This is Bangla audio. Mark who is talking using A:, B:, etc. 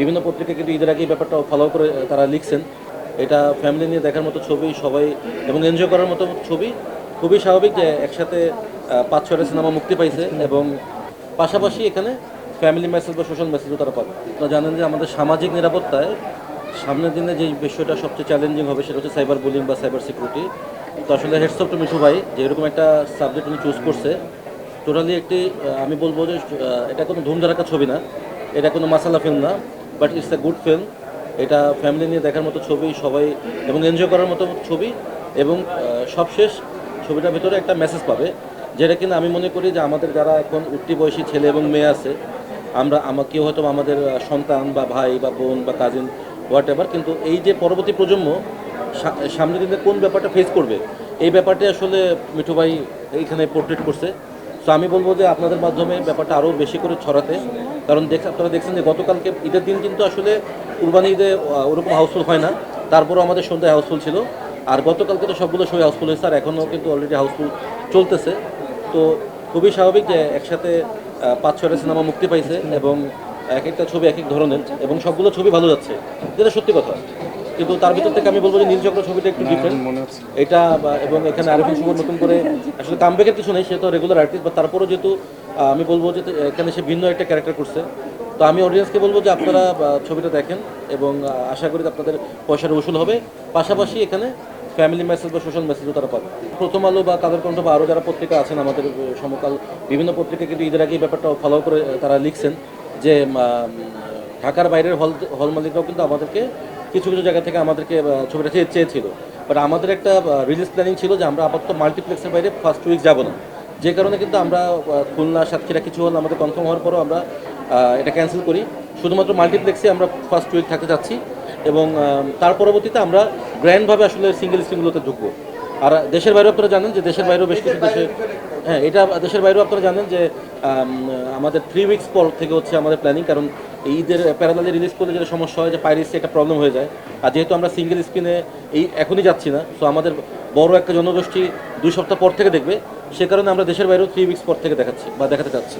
A: বিভিন্ন পত্রিকা কিন্তু ঈদের আগে এই ব্যাপারটা ফলো করে তারা লিখছেন। এটা ফ্যামিলি নিয়ে দেখার মতো ছবি সবাই, এবং এনজয় করার মতো ছবি খুবই স্বাভাবিক যে একসাথে পাঁচ, ছয়টা সিনেমা মুক্তি পাইছে এবং পাশাপাশি এখানে ফ্যামিলি মেসেজ বা সোশ্যাল মেসেজও তারা পাবে। আপনারা জানেন যে আমাদের সামাজিক নিরাপত্তায় সামনের দিনে যে বিষয়টা সবচেয়ে চ্যালেঞ্জিং হবে সেটা হচ্ছে সাইবার বুলিং বা সাইবার সিকিউরিটি তো আসলে হেডস অফ টু মিঠু ভাই যে এরকম একটা সাবজেক্ট উনি চুজ করছে টোটালি একটি আমি বলব যে এটা কোনো ধুমধারাকা ছবি না, এটা কোনো মাসালা ফিল্ম না। But it's a good film. এটা ফ্যামিলি নিয়ে দেখার মতো ছবি, সবাই এবং এনজয় করার মতো ছবি এবং সবশেষ ছবিটার ভিতরে একটা মেসেজ পাবে, যেটা কিনা আমি মনে করি যে আমাদের যারা এখন উঠতি বয়সী ছেলে এবং মেয়ে আছে, আমরা আমাকে হয়তো আমাদের সন্তান বা ভাই বা বোন বা কাজিন হোয়াট এভার কিন্তু এই যে পরবর্তী প্রজন্ম সা- সামনের দিনে কোন ব্যাপারটা ফেস করবে, এই ব্যাপারটা আসলে মিঠু ভাই এইখানে পোর্ট্রেট করছে। তো আমি বলব যে আপনাদের মাধ্যমে ব্যাপারটা আরও বেশি করে ছড়াতে। কারণ দেখ, আপনারা দেখছেন যে গতকালকে ঈদের দিন কিন্তু আসলে কুরবানি ঈদে ওরকম হাউসফুল হয় না। তারপরও আমাদের সন্ধ্যায় হাউসফুল ছিল। আর গতকালকে তো সবগুলো শো হাউসফুল হয়েছে, আর এখনও কিন্তু অলরেডি হাউসফুল চলতেছে। তো খুবই স্বাভাবিক যে একসাথে পাঁচ, ছয়টা সিনেমা মুক্তি পাইছে এবং এক একটা ছবি এক এক ধরনের এবং সবগুলো ছবি ভালো যাচ্ছে। যেটা সত্যি কথা। কিন্তু তার ভিতর থেকে আমি বলব যে নীলচক্র ছবিটা একটু ডিফারেন্ট এটা বা- এবং এখানে আরিফিন শুভ নতুন করে আসলে কামব্যাকের কিছু নেই সে তো রেগুলার আর্টিস্ট বা তারপরেও যেহেতু আমি বলব যে এখানে সে ভিন্ন একটা ক্যারেক্টার করছে। তো আমি অডিয়েন্সকে বলব যে আপনারা ছবিটা দেখেন এবং আশা করি আপনাদের পয়সার উসুল হবে। পাশাপাশি এখানে ফ্যামিলি মেসেজ বা সোশ্যাল মেসেজও তারা পাবে। প্রথম আলো বা কাদের কণ্ঠ বা আরও যারা পত্রিকা আছেন আমাদের সমকাল বিভিন্ন পত্রিকা কিন্তু ঈদের আগে এই ব্যাপারটা ফলো করে তারা লিখছেন যে ঢাকার বাইরের হল হল মালিকরাও কিন্তু আমাদেরকে কিছু কিছু জায়গা থেকে আমাদেরকে ছবিটা চেয়ে চেয়েছিল। বাট আমাদের একটা রিলিজ প্ল্যানিং ছিল যে আমরা আপাতত মাল্টিপ্লেক্সের বাইরে ফার্স্ট উইক যাব না। যে কারণে কিন্তু আমরা খুলনা, সাতক্ষীরা কিছু হল আমাদের কনফার্ম হওয়ার পরও আমরা এটা ক্যান্সেল করি। শুধুমাত্র মাল্টিপ্লেক্সে আমরা ফার্স্ট উইক থাকতে চাচ্ছি এবং তার পরবর্তীতে আমরা গ্র্যান্ডভাবে আসলে সিঙ্গেল স্ক্রিনগুলোতে ঢুকবো। আর দেশের বাইরেও আপনারা জানেন যে দেশের বাইরেও বেশ কিছু দেশে হ্যাঁ এটা দেশের বাইরেও আপনারা জানেন যে আমাদের থ্রি উইকস পর থেকে হচ্ছে আমাদের প্ল্যানিং কারণ এই ঈদের প্যারালালে রিলিজ করলে যেটা সমস্যা হয় যে পাইরেসি একটা প্রবলেম হয়ে যায়। আর যেহেতু আমরা সিঙ্গেল স্ক্রিনে এই এখনই যাচ্ছি না সো আমাদের বড় একটা জনগোষ্ঠী দুই সপ্তাহ পর থেকে দেখবে সে কারণে আমরা দেশের বাইরেও থ্রি উইকস পর থেকে দেখাচ্ছি বা দেখাতে চাচ্ছি।